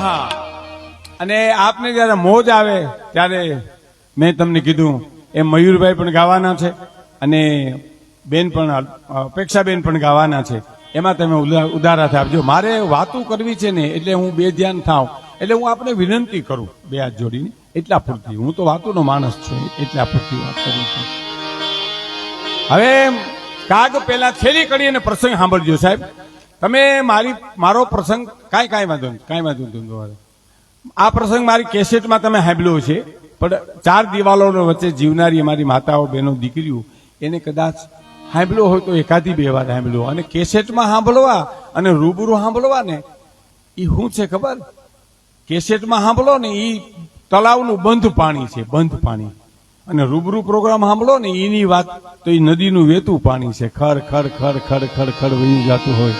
હા. અને આપને જયારે મોજ આવે, ત્યારે મેં તમને કીધું, એ મયુરભાઈ પણ ગાવાના છે અને બેન પણ અપેક્ષાબેન પણ ગાવાના છે. એમાં તમે ઉદા- ઉદારા આપજો મારે વાતું કરવી છે ને, એટલે હું બે ધ્યાન થાવ. એટલે હું આપને વિનંતી કરું, બે હાથ જોડીને, એટલા પૂરતી હું તો વાતોનો માણસ છું, એટલા પૂરતી વાત કરું છું. હવે કાગ પેલા છેલ્લી કરીને પ્રસંગ સાંભળજો સાહેબ. તમે મારી, મારો પ્રસંગ કાંઈ કાંઈ વાંધો નહીં, કાંઈ વાંધો નહીં તમારે. આ પ્રસંગ મારી કેસેટમાં તમે સાંભળ્યો છે પણ ચાર દિવાલોનો વચ્ચે જીવનારી અમારી માતાઓ, બહેનો, દીકરીઓ, એને કદાચ સાંભળ્યો હોય તો એકાદી બે વાર સાંભળ્યો. અને કેસેટમાં સાંભળવા અને રૂબરૂ સાંભળવા ને એ શું છે ખબર? કેસેટમાં સાંભળો ને એ તળાવનું બંધ પાણી છે, બંધ પાણી. અને રૂબરૂ પ્રોગ્રામ સાંભળો ને એની વાત તો એ નદીનું વેતું પાણી છે. ખર ખર ખર ખર ખર ખર વહી જતું હોય.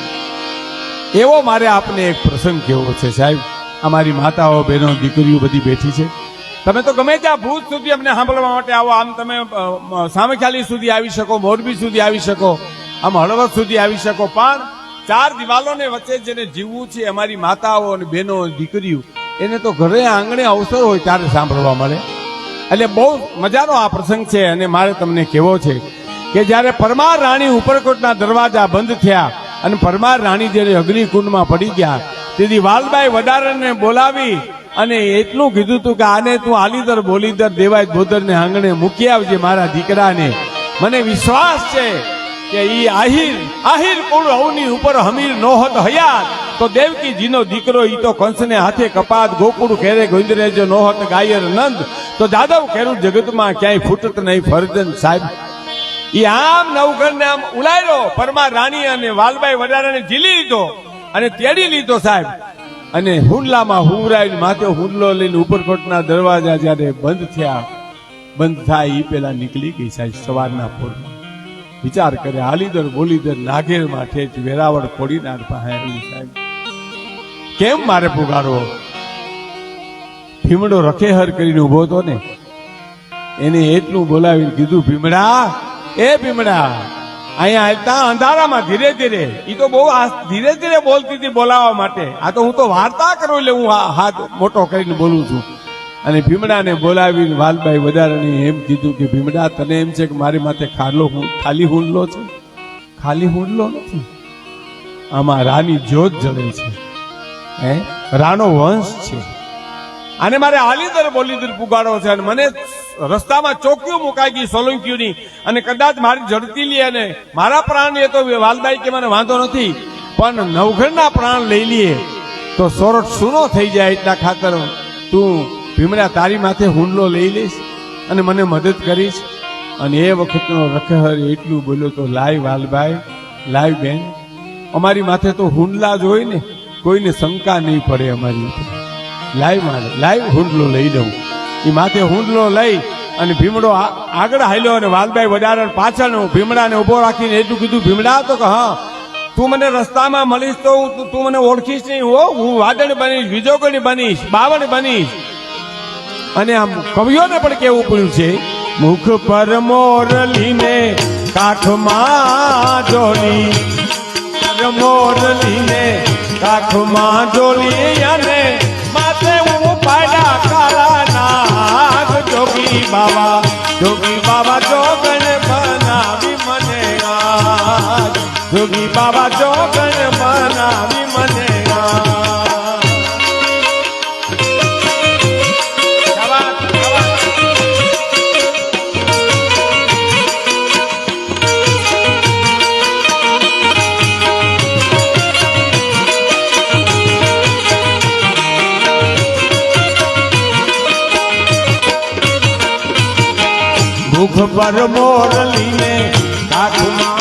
એવો મારે આપને એક પ્રસંગ કેવો છે, સાહેબ? અમારી માતાઓ, બહેનો, દીકરીઓ બધી બેઠી છે. તમે તો ગમે ત્યાં ભૂત સુધી અમને સાંભળવા માટે આવો. આમ તમે સામખ્યાલી સુધી આવી શકો, મોરબી સુધી આવી શકો, આમ હળવદ સુધી આવી શકો. પણ ચાર દિવાલોને વચ્ચે જેને જીવવું છે, અમારી માતાઓ અને બહેનો દીકરીઓ, એને તો ઘરે આંગણે અવસર હોય ત્યારે સાંભળવા મળે. એટલે બહુ મજાનો આ પ્રસંગ છે અને મારે તમને કેવો છે કે જ્યારે પરમાર રાણી ઉપરકોટના દરવાજા બંધ થયા અને પરમાર રાણી જ્યારે અગ્નિકુંડમાં પડી ગયા, તેથી વાલબાઈ વડારને બોલાવી અને એટલું કીધું હતું કે આને તું આલીદર બોલીદર દેવાય ભોદરને આંગણે મૂકી આવજે મારા દીકરાને. મને વિશ્વાસ છે કે ઈ આહિર આહિર કુળ અવની ઉપર હમીર નો હોત હયાત, તો દેવકીજીનો દીકરો ઈ તો કંસને હાથે કપાત, ગોકુળ ઘેરે ગોંદરે જો નો ગાયર નંદ, તો જાદવ ખેરું જગતમાં ક્યાંય ફૂટત નહીં ફરજન સાહેબ. ઈ આમ નવઘરને આમ ઉલાયરો. પરમા રાણી અને વાલબાઈ વડારાને ઝીલી લીધો અને તેડી લીધો સાહેબ. અને હુંડલામાં હુંવરાઈને માથે હુંડલો લઈને ઉપરકોટના દરવાજા જ્યારે બંધ થયા, બંધ થાય એ પેલા નીકળી ગઈ સાહેબ સવારના પોરમાં વિચાર કરે હાલીદર બોલીદર નાગેરમાં જ વેરાવળ ખોડીનાર પાસે સાહેબ. કેમ મારે પુગારવો ભીમડો રખેહર કરીને ઊભો હતો ને? એને એટલું બોલાવીને કીધું, ભીમડા એ ભીમડા, અહીંયા આવતા અંધારામાં ધીરે ધીરે એ તો બહુ ધીરે ધીરે બોલતી હતી બોલાવવા માટે. આ તો હું તો વાર્તા કરું એટલે હું હાથ મોટો કરીને બોલું છું. અને ભીમડાને બોલાવીને વાલભાઈ વધારાની એમ કીધું કે, ભીમડા, તને એમ છે કે મારી માથે ખાલો ખાલી હુંડલો છે? ખાલી હુંડલો નથી? આમાં રાની જ્યોત જળે છે. હે? રાનો વંશ છે. અને મારે આલીદર બોલીદર પુગાડો છે અને મને રસ્તામાં ચોકીઓ મુકાઈ ગઈ સોલંકીઓની. અને કદાચ મારી ઝડપી લે અને મારા પ્રાણ લે તો વાલદાઈ કે મને વાંધો નથી. પણ નવઘરના પ્રાણ લઈ લઈએ તો સોરઠ સૂનો થઈ જાય એટલા ખાતર તું ભીમડા તારી માથે હુંડલો લઈ લઈશ અને મને મદદ કરીશ. અને એ વખતનો રખહર એટલું બોલ્યો તો, લાય વાલભાઈ, લાય બેન, અમારી માથે તો હુંડલા જ હોય ને, કોઈને શંકા નહીં પડે અમારી લાઈવ મારે લાઈવ હુંડલો લઈ લઉં. એ માથે હુંડલો લઈ અને ભીમડો આગળ હાલ્યો અને વાલભાઈ વડારણ પાછળ ભીમડાને ઊભો રાખીને એટલું કીધું, ભીમડા, તો કે હા, તું મને રસ્તામાં મળીશ તો તું- મને ઓળખીશ નહીં. હો, હું વાદળ બનીશ વિજોગણી બનીશ, બાવળ બનીશ. અને આમ કવિઓને પણ કેવું પડ્યું છે, મુખ પર મોરલીને કાઠમાં જોડી મોરલીને કાઠમાં જોડી અને મુખ પર મોરલીને પર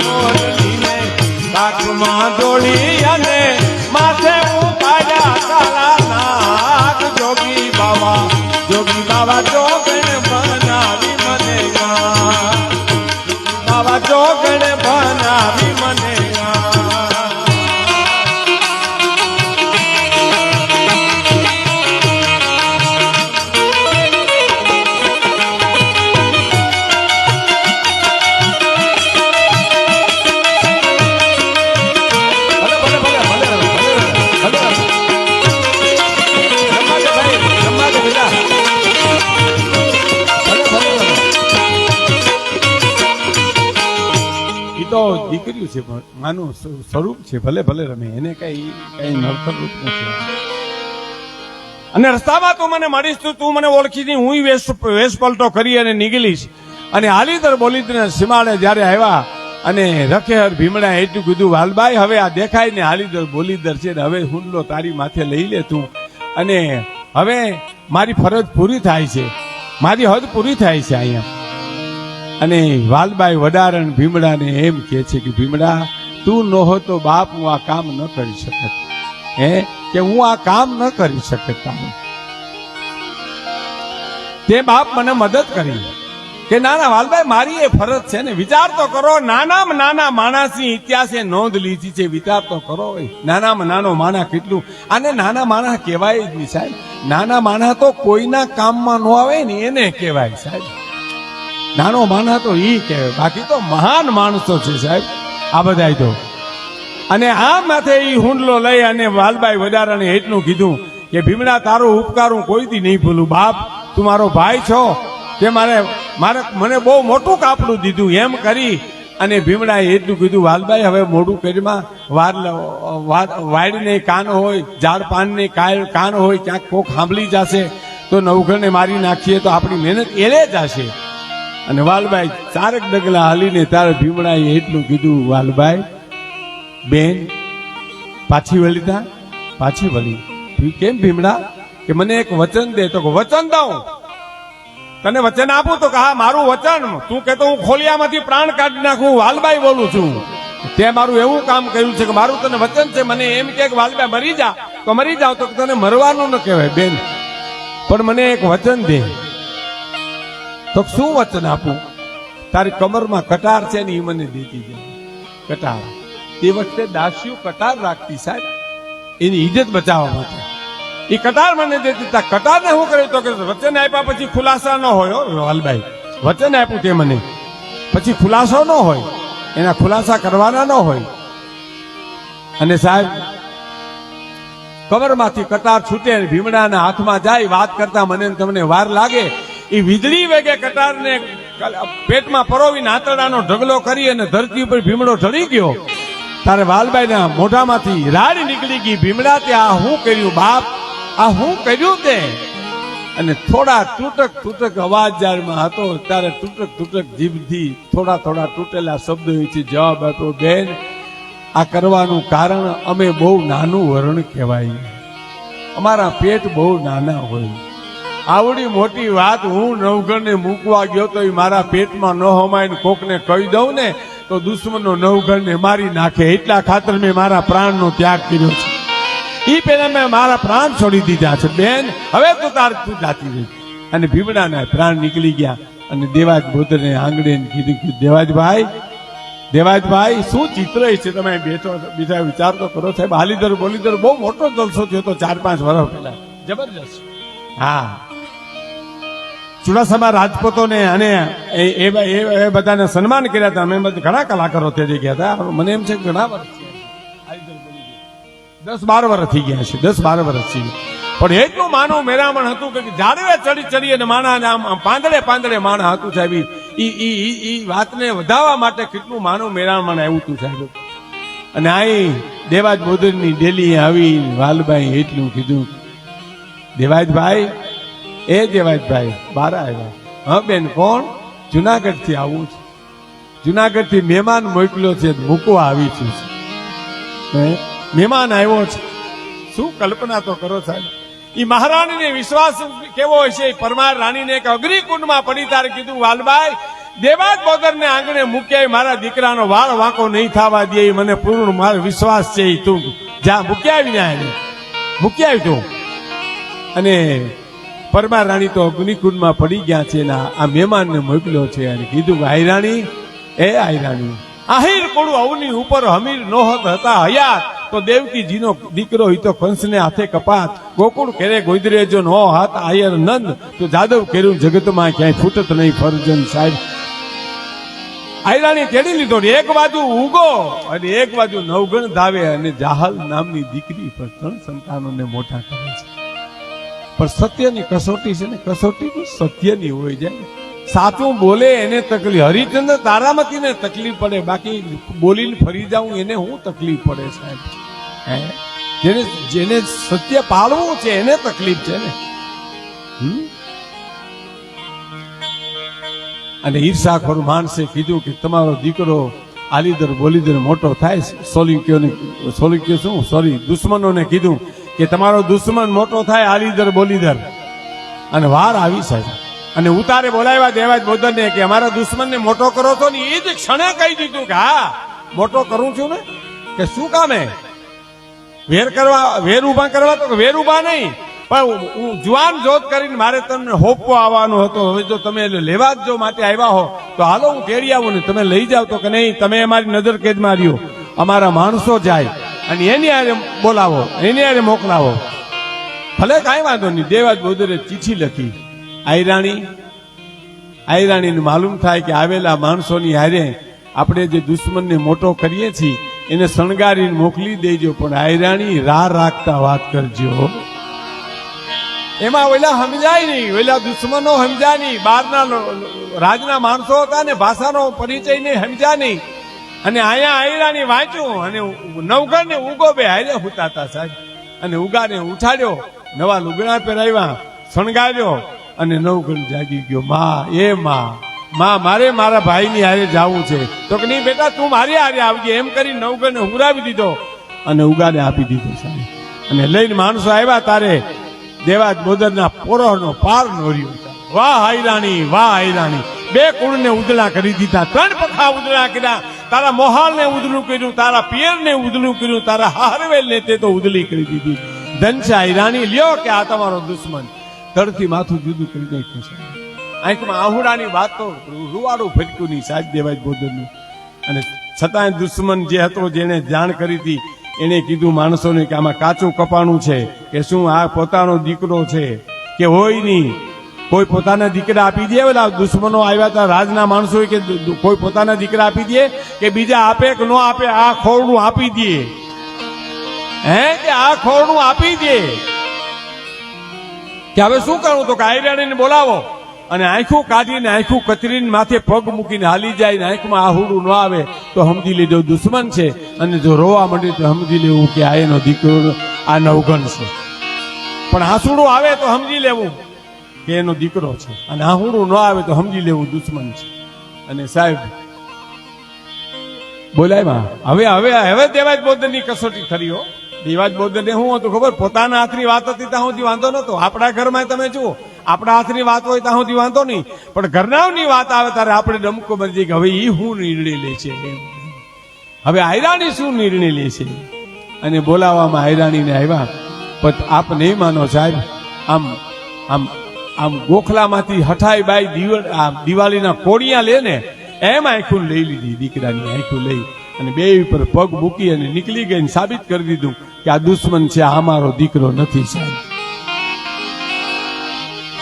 મોરલીને કાઠમાં દોડી અને માથે ઉપાડ્યા કાળા નાગ જોગી બાવા જોગી બાવા જોગણ બનાવી મને. બાવા જોગણ દીકરીઓ છે, પણ માનું સ્વરૂપ છે, ભલે ભલે રમે, એને કઈ કઈ નડતર રૂપ નથી. અને રસ્તામાં તું મને મળીશ, તું તું મને ઓળખી નહીં હું વેશ વેશ પલટો કરી અને નીકળીશ. અને હાલીદર બોલીદને સીમાડે જ્યારે આવ્યા અને રખેહર ભીમડા એટલું કીધું, વાલબાઈ, હવે આ દેખાય ને હાલીદર બોલીદર છે ને હવે હુંડલો તારી માથે લઈ લે તું. અને હવે મારી ફરજ પૂરી થાય છે. મારી હદ પૂરી થાય છે અહીંયા. અને વાલબાઈ વડારણ ભીમડાને એમ કહે છે કે, ભીમડા, તું ન હો તો બાપ, હું આ કામ ન કરી શકત. હે? કે હું આ કામ ન કરી શકત તે બાપ મને મદદ કરી. કે, નાના વાલભાઈ મારી એ ફરજ છે ને, વિચાર તો કરો, નાનામાં નાના માણસની ઇતિહાસે નોંધ લીધી છે, વિચાર તો કરો નાનામાં નાનો માણા કેટલું? આને નાના માણા કહેવાય જ નહીં સાહેબ. નાના માણા તો કોઈના કામમાં ન આવે ને એને કહેવાય સાહેબ. નાનો માના તો ઈ કહેવાય બાકી તો મહાન માણસો છે સાહેબ. આ બધા તો. અને આ માથે ઈ હુંડલો લઈ અને વાલભાઈ વડારાને એટલું કીધું કે, ભીમડા, તારો ઉપકાર હું કોઈથી નહીં ભૂલું, બાપ. તું મારો ભાઈ છો. તે મારે મારે, મને બહુ મોટું કાપડું દીધું એમ કરી. અને ભીમડાએ એટલું કીધું વાલભાઈ હવે મોડું કરીમાં વાર વાડીને કાન હોય, ઝાડ પાનને કાન હોય, ક્યાંક કોક સાંભળી જશે. તો નવઘણને મારી નાખીએ તો આપણી મહેનત એલે જશે અને વાલભાઈ, ચારક ડગલા હાલીને તારે ભીમડાએ એટલું કીધું, વાલભાઈ, બેન, પાછી વળી તા, પાછી વળી. કેમ ભીમડા? કે મને એક વચન દે. તો વચન દઉં. તને વચન આપું તો કે, હા, મારું વચન. તું કે તો, હું ખોલિયામાંથી પ્રાણ કાઢી નાખું વાલબાઈ બોલું છું. તે મારું એવું કામ કર્યું છે કે મારું તને વચન છે. મને એમ કે વાલબાઈ મરી જા. તો મરી જાવ તો તને મરવાનું ન કહેવાય, બેન. પણ મને એક વચન દે. તો શું વચન આપું? તારી કમરમાં કટાર છે ને એ મને દેતી જાય કટાર. તે વખતે દાસીઓ કટાર રાખતી સાહેબ. એની ઇજ્જત બચાવવા માટે. એ કટાર મને દેતી. તા કટાર ને શું કર્યું તો કે વચન આપ્યા પછી ખુલાસા ન હોય વાલભાઈ વચન આપ્યું તે મને. પછી ખુલાસો ન હોય, એના ખુલાસા કરવાના ન હોય. અને સાહેબ, કમરમાંથી કટાર છૂટે ભીમડાના હાથમાં જાય, વાત કરતા મને તમને વાર લાગે એ વીજળી વેગે કટારને પેટમાં પરોવીને આંતરડાનો ઢગલો કરી અને ધરતી ઉપર ભીમડો ચડી ગયો. તારે વાલબાઈના મોઢામાંથી રાડ નીકળી ગઈ. ભીમડા તે, આ હું કર્યું બાપ? આ હું કર્યું તે? અને થોડા તૂટક તૂટક અવાજ જારમાં હતો. ત્યારે તૂટક તૂટક જીભથી થોડા થોડા તૂટેલા શબ્દોથી જવાબ આપ્યો, બેન, આ કરવાનું કારણ અમે બહુ નાનું વરણ કહેવાય. અમારા પેટ બહુ નાના હોય. આવડી મોટી વાત હું નવઘણને મૂકવા ગયો તો એ મારા પેટમાં ન હમાઈને કોકને કહી દઉં ને તો દુશ્મનો નવઘણને મારી નાખે. એટલા ખાતર મેં મારા પ્રાણનો ત્યાગ કર્યો છે. એ પહેલા મેં મારા પ્રાણ છોડી દીધા છે. બેન હવે તો તાર તું જાતી રહી. અને ભીમડાના પ્રાણ નીકળી ગયા અને દેવાજ ભૂતને આંગળે કીધું કે દેવાજભાઈ દેવાજભાઈ શું ચિત્ર છે? તમે બેઠો બીજા વિચાર તો કરો સાહેબ. હાલીધર બોલીધર બહુ મોટો જલસો થયો હતો ચાર પાંચ વર્ષ પહેલા. જબરજસ્ત. હા. ચુડાસમા રાજપૂતોને અને એ, એ- એ એ બધાને સન્માન કર્યા હતા. અમે બધા, ઘણા કલાકારો થઈ ગયા હતા. મને એમ છે ઘણા વર્ષ દસ બાર વર્ષ થઈ ગયા છે. દસ બાર વર્ષ છે. પણ એટલું માનું, મેરામણ હતું કે જાડવે ચડી ચડી અને માણા આમ પાંદડે પાંદડે માણા હતું સાહેબ. ઈ ઈ ઈ વાતને વધારવા માટે કેટલું માનું, મેરામણ આવ્યું હતું સાહેબ. અને આઈ દેવાજ બોદરની ડેલી આવી વાલભાઈ એટલું કીધું. દેવાજભાઈ એ દેવાજભાઈ બાર આવ્યા. હા, બેન, કોણ? જુનાગઢથી આવું છે. જુનાગઢથી મહેમાન મોકલ્યો છે મૂકવા આવી છું? મહેમાન આવ્યો છે. શું કલ્પના તો કરો સાહેબ? એ મહારાણીને વિશ્વાસ કેવો હોય છે પરમાર રાણીને એક અગ્નિકુંડમાં પડી તારે કીધું વાલભાઈ દેવાજ બોદરને આંગણે મૂક્યા મારા દીકરાનો વાળ વાંકો નહીં થવા દે મને પૂર્ણ મારો વિશ્વાસ છે તું જ્યાં મૂક્યા આવી ને મૂક્યા આવી અને પરમાર રાણી તો અગ્નિકુંડમાં પડી ગયા છે ને આ મહેમાનને મોકલ્યો છે અને કીધું કે આયરાણી એ આયરાણી આહીર કોળું અવની ઉપર હમીર નોહત હતા હયાત, તો દેવકીજીનો દીકરો હોય તો કંસને હાથે કપાત, ગોકુળ કેરે ગોદરે જો નો હાથ, આયર નંદ, તો જાદવ કેરું જગતમાં ક્યાંય ફૂટત નહીં ફરજન સાહેબ. આયરાણી તેડી લીધો એક બાજુ ઉગો અને એક બાજુ નવગણ ધાવે અને જાહલ નામની દીકરી પર ત્રણ સંતાનોને મોટા કરે છે. પણ સત્યની કસોટી છે ને, કસોટી સત્યની હોય જાય સાચું બોલે એને તકલીફ, હરિચંદ્ર તારામતીને તકલીફ પડે, બાકી બોલીને ફરી જાઉં એને હું તકલીફ પડે સાહેબ? હે? જેને જેને સત્ય પાળવું છે એને તકલીફ છે ને? અને ઈર્ષાખોર માણસે કીધું કે તમારો દીકરો આલીદર બોલીદર મોટો થાય સોલિક્યોને સોલિક્યો શું? સોરી, દુશ્મનોને કીધું કે તમારો દુશ્મન મોટો થાય આલીદર બોલીદર. અને વાર આવી સાહેબ. અને ઉતારે બોલાવ્યા દેવા જ બોધનને કે અમારા દુશ્મનને મોટો કરો તો ને એ જ ક્ષણે કહી દીધું કે હા, મોટો કરું છું ને? કે શું કામે વેર કરવા, વેર ઊભા કરવા તો વેર ઊભા નહીં. પણ હું જુવાન જોત કરીને મારે તમને હોપવો આવવાનો હતો. હવે જો તમે લેવા જ માટે આવ્યા હો, તો હાલો હું તેડી આવું ને તમે લઈ જાવ તો કે નહીં? તમે અમારી નજર કેદમાં રહ્યો અમારા માણસો જાય. અને એની આરે બોલાવો, એની આરે મોકલાવો. ભલે કાંઈ વાંધો નહીં, દેવાજ બોધરે ચીઠી લખી. આયરાણી, આયરાણીને માલુમ થાય કે આવેલા માણસોની હારે આપણે જે દુશ્મનને મોટો કરીએ છીએ, એને શણગારીને મોકલી દેજો, પણ આયરાણી રાહ રાખતા વાત કરજો. એમાં ઓલા સમજાય નહીં, ઓલા દુશ્મનો સમજાય નહીં, બહારના રાજના માણસો હતા ને, ભાષાનો પરિચય નહીં, સમજ્યા નહીં. અને અહીંયા આયરાની વાંચ્યું અને નવગણ ને ઉગો બે હારે હુતાતા સાહેબ. અને ઉગાને ઉઠાડ્યો, નવા લુગડા પહેરાવ્યા, શણગાર્યો અને નવગર જાગી ગયો. માં, એ માં માં, મારે મારા ભાઈની હારે જાવું છે. તો કે, નહીં બેટા, તું મારી હારે આવજે. એમ કરી નવગણને હુરાવી દીધો અને ઉગાને આપી દીધો સાહેબ. અને લઈને માણસો આવ્યા તારે. દેવાજ બોદરના પોરોનો પાર નોર્યો. વાહ હાઈરાણી વાહ હાઈરાણી બે કુળને ઉદળા કરી દીધા, ત્રણ પખા ઉદળા કર્યા. તારા મોહાલને ઉદલું કર્યું, તારા પિયરને ઉદલું કર્યું, તારા હારવેલને તે તો ઉદલી કરી દીધી. ધનશા હાઈરાણી લ્યો કે આ તમારો દુશ્મન. તરથી માથું જુદું કરી નાખ્યું છે. આંખમાં આહુડાની વાત, રૂવાડું ફટકું નહીં સાજ દેવાય બોદરનું અને છતાંય દુશ્મન જે હતો જેને જાણ કરી હતી, એને કીધું માણસોને કે આમાં કાચું કપાણું છે, કે શું આ પોતાનો દીકરો છે, કે હોય નહીં. કોઈ પોતાના દીકરા આપી દે, ઓલા દુશ્મનો આવ્યા હતા રાજના માણસો કે કોઈ પોતાના દીકરા આપી દે કે બીજા આપે કે ન આપે, આ ખોરડું આપી દે. હે? કે આ ખોરડું આપી દે. કે હવે શું કરું? તો કે ને બોલાવો. અને આંખું કાઢીને, આંખું કતરીને માથે પગ મૂકીને હાલી જાય ને આંખમાં આહુડું ન આવે, તો સમજી લેજો દુશ્મન છે. અને જો રોવા માંડે તો સમજી લેવું કે આ એનો દીકરો આ નવગણ છે. પણ હાંસુડું આવે તો સમજી લેવું. કે એનો દીકરો છે. અને આહુડું ન આવે તો સમજી લેવું દુશ્મન છે. અને સાહેબ બોલાયમાં. હવે હવે હવે દેવાજ બોદરની કસોટી ખરી હો. દેવાજ બોધન શું હતું ખબર? પોતાના હાથની વાત હતી ત્યાં સુધી વાંધો નતો આપણા ઘરમાં તમે જુઓ આપણા હાથની વાત હોય ત્યાં સુધી વાંધો નહીં. પણ ઘરનાની વાત આવે ત્યારે આપણે ડમકો બની કે હવે એ શું નિર્ણય લે છે? હવે આયરાણી શું નિર્ણય લે છે? અને બોલાવવામાં આયરાણીને આવ્યા. પણ આપ નહીં માનો સાહેબ આમ આમ આમ ગોખલામાંથી હઠાઈ બાઈ દિવાળીના કોડિયા લે ને એમ આંખું લઈ લીધી, દીકરાની આંખું લઈ અને બે ઉપર પગ મૂકી અને નીકળી ગઈ સાબિત કરી દીધું કે આ દુશ્મન છે, આ અમારો દીકરો નથી સાહેબ.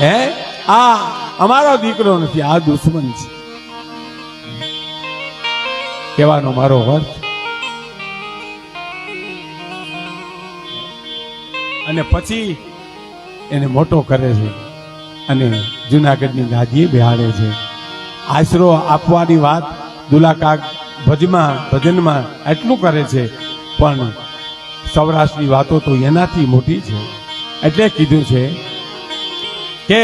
હે? આ અમારો દીકરો નથી, આ દુશ્મન છે. કહેવાનો મારો અર્થ? અને પછી એને મોટો કરે છે. અને જુનાગઢની ગાદીએ બેહાડે છે. આશરો આપવાની વાત દુલાકાક ભજમાં, ભજનમાં એટલું કરે છે, પણ સૌરાષ્ટ્રની વાતો તો એનાથી મોટી છે. એટલે કીધું છે કે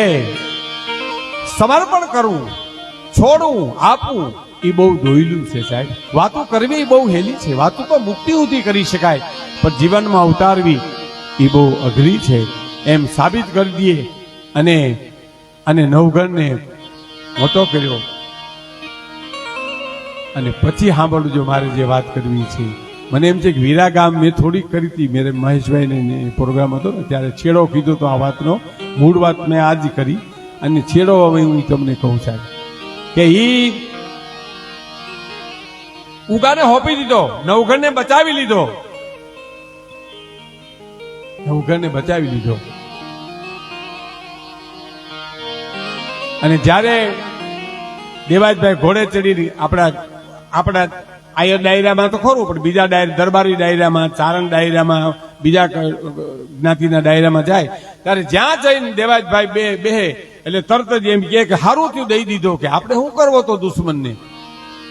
સમર્પણ કરવું છોડવું આપવું એ બહુ દોયલું છે સાહેબ. વાતો કરવી બહુ હેલી છે. વાતો તો મુક્તિ ઉધી કરી શકાય, પણ જીવનમાં ઉતારવી એ બહુ અઘરી છે. એમ સાબિત કરી દઈએ અને અને નવગણને મોટો કર્યો. અને પછી સાંભળજો મારે જે વાત કરવી છે. મને એમ છે કે વીરા ગામ મેં થોડીક કરી હતી. મેરે મહેશભાઈને પ્રોગ્રામ હતો ને, ત્યારે છેડો કીધો તો આ વાતનો. મૂળ વાત મેં આજ કરી. અને છેડો હવે હું તમને કહું સાહેબ. કે ઈ ઉગાને હોપી દીધો નવઘણને બચાવી લીધો. નવઘણને બચાવી લીધો. અને જ્યારે દેવાજભાઈ ઘોડે ચડી આપણા આપણા આયર ડાયરામાં તો ખરું, પણ બીજા ડાયરા, દરબારી ડાયરામાં, ચારણ ડાયરામાં, બીજા જ્ઞાતિના ડાયરામાં જાય, ત્યારે જ્યાં જઈને દેવાજભાઈ બે બે એટલે તરત જ એમ કે હારું થયું, દઈ દીધો કે, આપણે શું કરવો તો દુશ્મનને?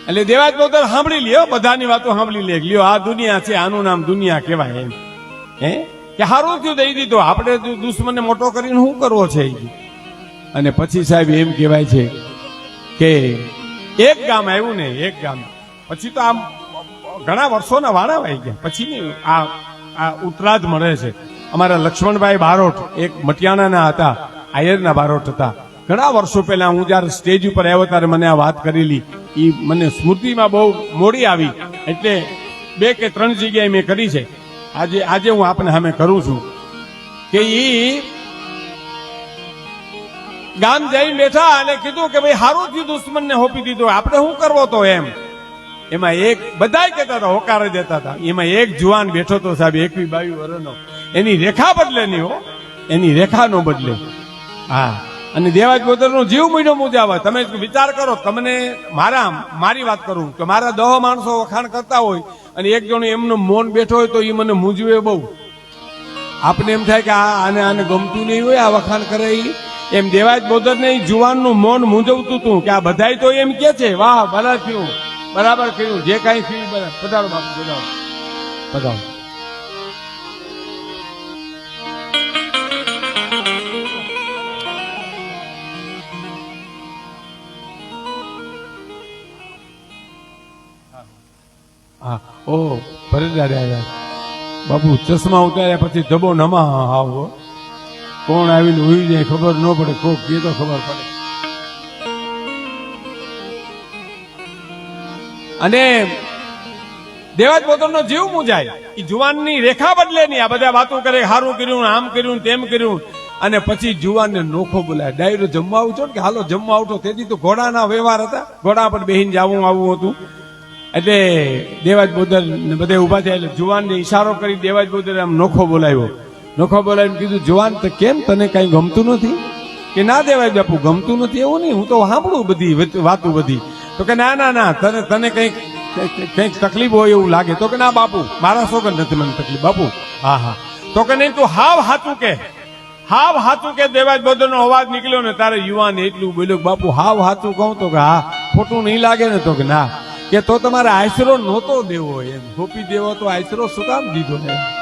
એટલે દેવાજ પોતે સાંભળી લ્યો બધાની વાતો સાંભળી લે, લ્યો, આ દુનિયા છે, આનું નામ દુનિયા કહેવાય એમ. હે? કે હારું થયું, દઈ દીધો, આપણે દુશ્મનને મોટો કરીને શું કરવો છે કે. અને પછી સાહેબ એમ કહેવાય છે કે એક ગામ આવ્યું ને એક ગામ. પછી તો આમ ઘણા વર્ષોના વાળા વાઈ ગયા. પછી ને આ આ ઉતરાજ મળે છે. અમારા લક્ષ્મણભાઈ બારોટ એક મટિયાણાના હતા, આયરના બારોટ હતા. ઘણા વર્ષો પહેલા હું જ્યારે સ્ટેજ ઉપર આવ્યો ત્યારે મને આ વાત કરેલી. એ મને સ્મૃતિમાં બહુ મોડી આવી. એટલે બે કે ત્રણ જગ્યાએ મેં કરી છે. આજે આજે હું આપને સામે કરું છું કે ઈ ગામ જઈને બેઠા અને કીધું કે ભાઈ, હારું થયું દુશ્મનને હોપી દીધું. આપણે શું કરવો તો એમ? એમાં એક, બધાય કહેતા હતા, હોકારે દેતા હતા. એમાં એક જુવાન બેઠો તો સાહેબ, એકવી બાવી વર્ષનો એની રેખા બદલે નહીં હો. એની રેખા નો બદલે. હા. અને દેવાજ બોતરનો જીવ મહિનો મુજાવે. તમે વિચાર કરો, તમને મારા, મારી વાત કરું કે મારા દહ માણસો વખાણ કરતા હોય અને એક જણો એમનો મૌન બેઠો હોય તો એ મને મૂંઝવે બહુ. આપને એમ થાય કે આ આને આને ગમતું નહીં હોય, આ વખાણ કરે ઈ? એમ દેવાજ બોદર ને જુવાનનું મૌન મૂંઝવતું હતું કે આ બધાય તો એમ કે છે, વાહ બરાબર થયું બરાબર થયું, જે કાંઈ થયું પધારો બાપુ પધારો પધારો હા ઓ ભરતદાદા દાદા બાપુ ચશ્મા ઉતાર્યા પછી ધબો નમા આવો કોણ આવીને ઉઈ જાય ખબર ન પડે, કોક કે તો ખબર પડે. અને દેવાજ પોતાનો જીવ મુજાય એ જુવાનની રેખા બદલે નહીં. આ બધા વાતો કરે સારું કર્યું, આમ કર્યું, તેમ કર્યું. અને પછી જુવાનને નોખો બોલાય. ડાયરો જમવા આવું છો કે હાલો જમવા આવતો તેથી તો ઘોડાના વ્યવહાર હતા. ઘોડા પર બેહીને જાવું આવું હતું. એટલે દેવાજ બોદર બધે ઊભા થયા. એટલે જુવાનને ઈશારો કરી દેવાજ બોદર આમ નોખો બોલાવ્યો. નોખો બોલાવીને કીધું, જવાન, તો કેમ તને કઈ ગમતું નથી? કે ના દેવાય બાપુ, ગમતું નથી એવું નહીં, હું તો સાંભળું બધી વાતું બધી. તો કે ના ના ના, તને તને કંઈક, કંઈક- તકલીફ હોય એવું લાગે. તો કે ના બાપુ, મારા સોગન નથી મને તકલીફ, બાપુ. હા હા. તો કે નહીં, તું હાવ હાચું કે. હાવ હાચું કે, દેવાજ બોદરનો અવાજ નીકળ્યો ને તારે યુવાન એટલું બોલ્યો બાપુ, હાવ હાચું કહું તો કે હા, ખોટું નહીં લાગે ને તો કે ના. કે તો તમારે આશરો નહોતો દેવો એમ. ગોપી દેવો તો આશરો શું કામ દીધો ને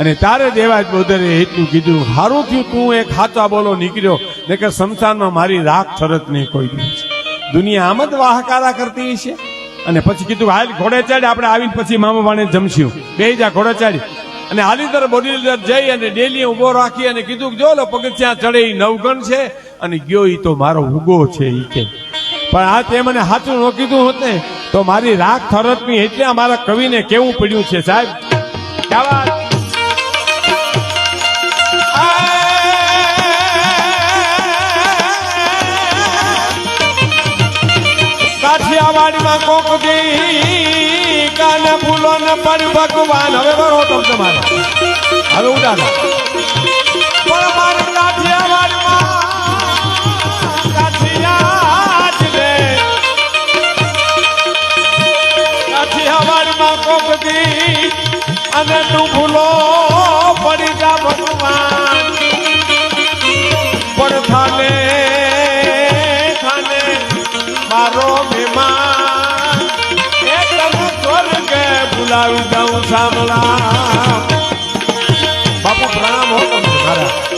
અને તારે દેવાજ બોદરે એટલું કીધું સારું થયું તું એક હાચા બોલો નીકળ્યો. ને કે સંસારમાં મારી રાખ શરત નહીં કોઈ દિવસ. દુનિયા આમ જ વાહકારા કરતી છે અને પછી કીધું, હાલ ઘોડે ચાડી, આપણે આવીને પછી મામા વાણે જમશું. બે જા, ઘોડે ચાડી. અને હાલીદર બોડીલર જઈ અને ડેલી ઊભો રાખી અને કીધું કે જો લો પગથિયાં ચડે એ નવગણ છે અને ગયો એ તો મારો ઉગો છે એ કે. પણ આ તે મને સાચું ન કીધું હોત ને, તો મારી રાખ થરતની એટલે અમારા કવિને કેવું પડ્યું છે, સાહેબ? ક્યાં કાઠિયાવાડીમાં કોક દી કાને ફૂલો ને પડી ભગવાન. હવે બરો તમે તમારે હવે ઉડાડો. પણ અને તું ફૂલો પડી બોલાવી દઉં સાંભળા. બાપુ પ્રણામ હો તમને મારા